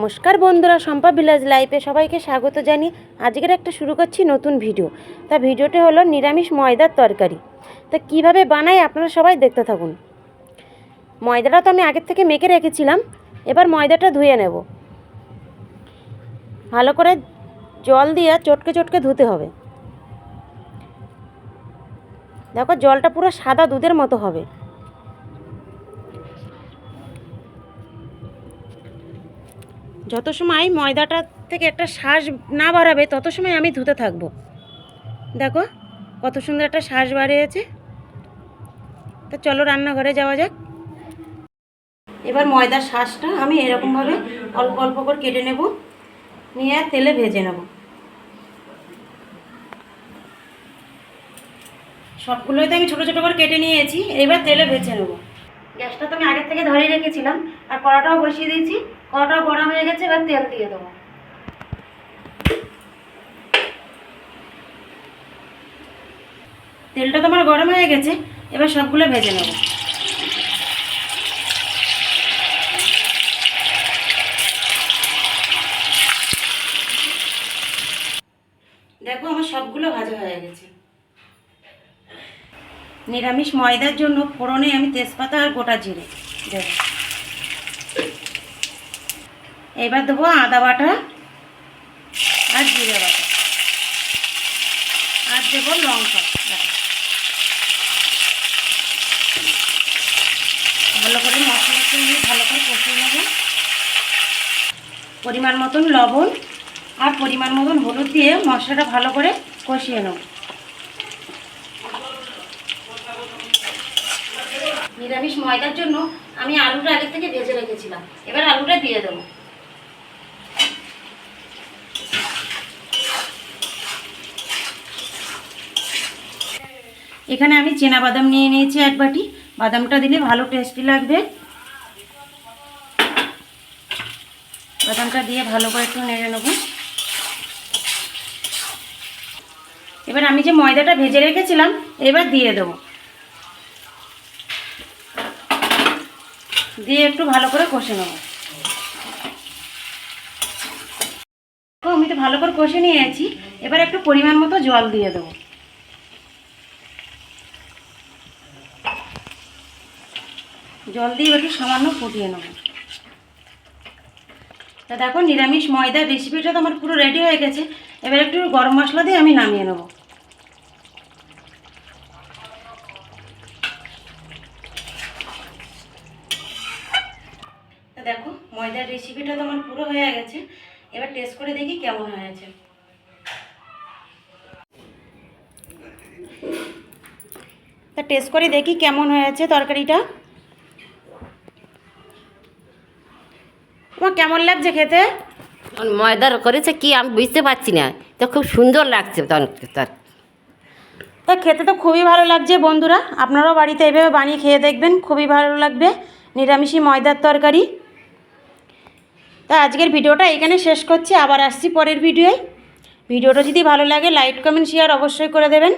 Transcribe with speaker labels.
Speaker 1: নমস্কার বন্ধুরা, শম্পা ভিলেজ লাইফে সবাইকে স্বাগত জানিয়ে আজকের একটা শুরু করছি নতুন ভিডিও তা ভিডিওটি হলো নিরামিষ ময়দার তরকারি। তা কীভাবে বানাই আপনারা সবাই দেখতে থাকুন। ময়দাটা তো আমি আগের থেকে মেখে রেখেছিলাম, এবার ময়দাটা ধুয়ে নেব। ভালো করে জল দিয়ে চটকে চটকে ধুতে হবে। দেখো জলটা পুরো সাদা দুধের মতো হবে। যত সময় ময়দাটা থেকে একটা শ্বাস না বাড়াবে, তত সময় আমি ধুতে থাকব। দেখো, কত সুন্দর একটা শ্বাস বাড়িয়েছে। তো চলো রান্নাঘরে যাওয়া যাক। এবার ময়দার শ্বাসটা আমি এরকমভাবে অল্প অল্প করে কেটে নেব, নিয়ে তেলে ভেজে নেব। সবগুলোই তো আমি ছোটো ছোটো করে কেটে নিয়েছি, এবার তেলে ভেজে নেব। গ্যাসটা তো আমি আগের থেকে ধরে রেখেছিলাম, আর কড়াটাও বসিয়ে দিয়েছি। কড়াটাও গরম হয়ে গেছে, এবার তেল দিয়ে দেবো। তেলটা তো আমার গরম হয়ে গেছে, এবার সবগুলো ভেজে নেব। দেখো, আমার সবগুলো ভাজা হয়ে গেছে। নিরামিষ ময়দার জন্য ফোড়নে আমি তেজপাতা আর গোটা জিরে দেব। এবার দেবো আদা বাটা আর জিরে বাটা। আর দেবো লঙ্কা। ভালো করে মশলা আমি ভালো করে কষিয়ে নেব। পরিমাণ মতন লবণ আর পরিমাণ মতন হলুদ দিয়ে মশলাটা ভালো করে কষিয়ে নেব। নিরামিষ ময়দার জন্য আমি আলুটা আগে থেকে ভেজে রেখেছিলাম। এবার আলুটা দিয়ে দেবো। এখানে আমি চেনা বাদাম নিয়ে নিয়েছি এক বাটি। বাদামটা দিলে ভালো টেস্টি লাগবে। বাদামটা দিয়ে ভালো করে একটু নেড়ে নেব। এবার আমি যে ময়দাটা ভেজে রেখেছিলাম, এবার দিয়ে দেবো। দিয়ে একটু ভালো করে কষে নেব। আমি তো ভালো করে কষে নিয়েছি। এবার একটু পরিমাণ মতো জল দিয়ে দেবো। জল দিয়ে একটু সামান্য ফুটিয়ে নেব। তা দেখো, নিরামিষ ময়দার রেসিপিটা তো আমার পুরো রেডি হয়ে গেছে। এবার একটু গরম মশলা দিয়ে আমি নামিয়ে নেব। দেখো, ময়দার রেসিপিটা তো আমার পুরো হয়ে গেছে। এবার টেস্ট করে দেখি কেমন হয়েছে। তা টেস্ট করে দেখি কেমন হয়েছে তরকারিটা। তোমার কেমন লাগছে খেতে?
Speaker 2: ময়দার করেছে কি আমি বুঝতে পারছি না। তো খুব সুন্দর লাগছে তর- তর
Speaker 1: তা খেতে তো খুবই ভালো লাগছে বন্ধুরা। আপনারাও বাড়িতে এভাবে বানিয়ে খেয়ে দেখবেন খুবই ভালো লাগবে। নিরামিষি ময়দার তরকারি। তা আজকের ভিডিওটা এখানে শেষ করছি আবার আসছি পরের ভিডিওয়। ভিডিওটা যদি ভালো লাগে লাইক কমেন্ট শেয়ার অবশ্যই করে দেবেন।